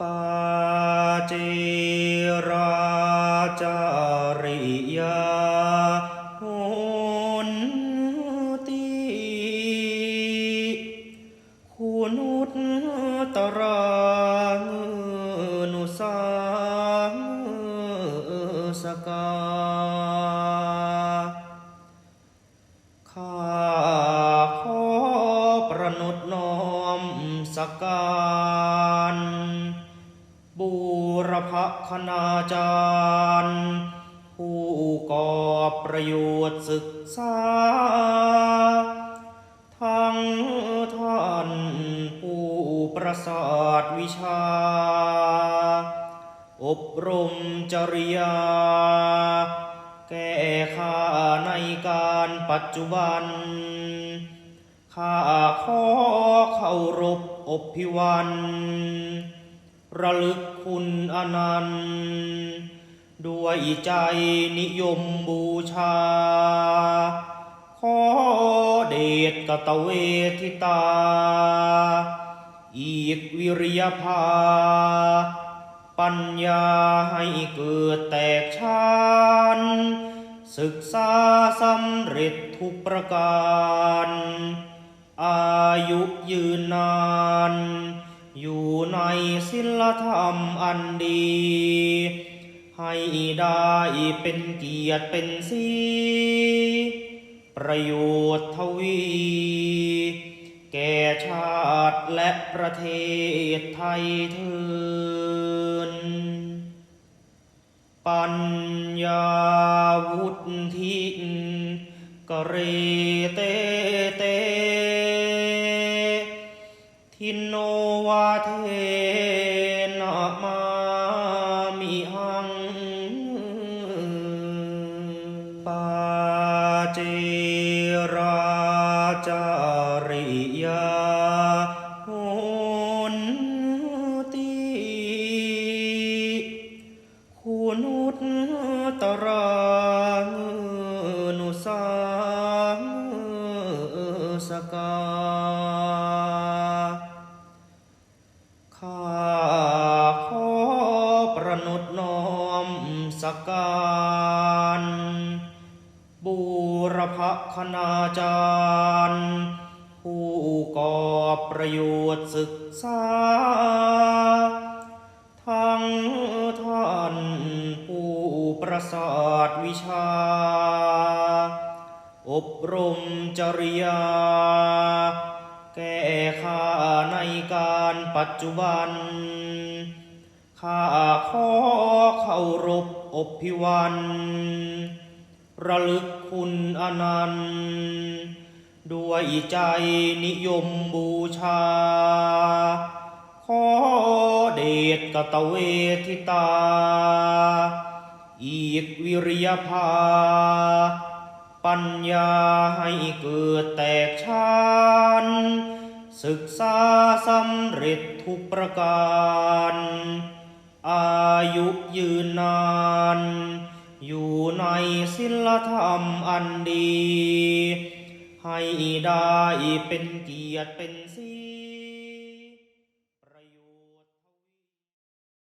ปาเจราจาริยาโหนติคุณุตตรังนุสังสกาข้าขอประนุดน้อมสการ คณาจารย์ ผู้ก่อประโยชน์ศึกษา ทั้งท่านผู้ประสาทวิชา อบรมจริยา แก้ข้าในการปัจจุบันข้าขอเคารพอบพิวัน ระลึกคุณอนันต์ด้วยใจนิยมบูชา ขอเดชกตเวทิตา อีกวิริยภา ปัญญาให้เกิดแตกชานศึกษาสำเร็จทุกประการ อายุยืนนาน อยู่ในศิลธรรมอันดี ให้ได้เป็นเกียรติเป็นสีประโยชน์ทวี แก่ชาติและประเทศไทยเทินปัญญาวุฒิกเรเตเตทิน เทนะมามิหังปาเจราจาริยาโหนติคุณุตตรังนุสังสกา พรพคณาจารย์ ผู้ก่อประโยชน์ศึกษา ทั้งท่านผู้ประสาทวิชา อบรมจริยา แก้ข้าในการปัจจุบันข้าขอเคารพอบพิวัน ระลึกคุณอนันต์ด้วยใจนิยมบูชา ขอเดชกตเวทิตา อีกวิริยภา ปัญญาให้เกิดแตกชานศึกษาสำเร็จทุกประการ อายุยืนนาน อยู่ในศิลธรรมอันดี ให้ได้เป็นเกียรติเป็นศี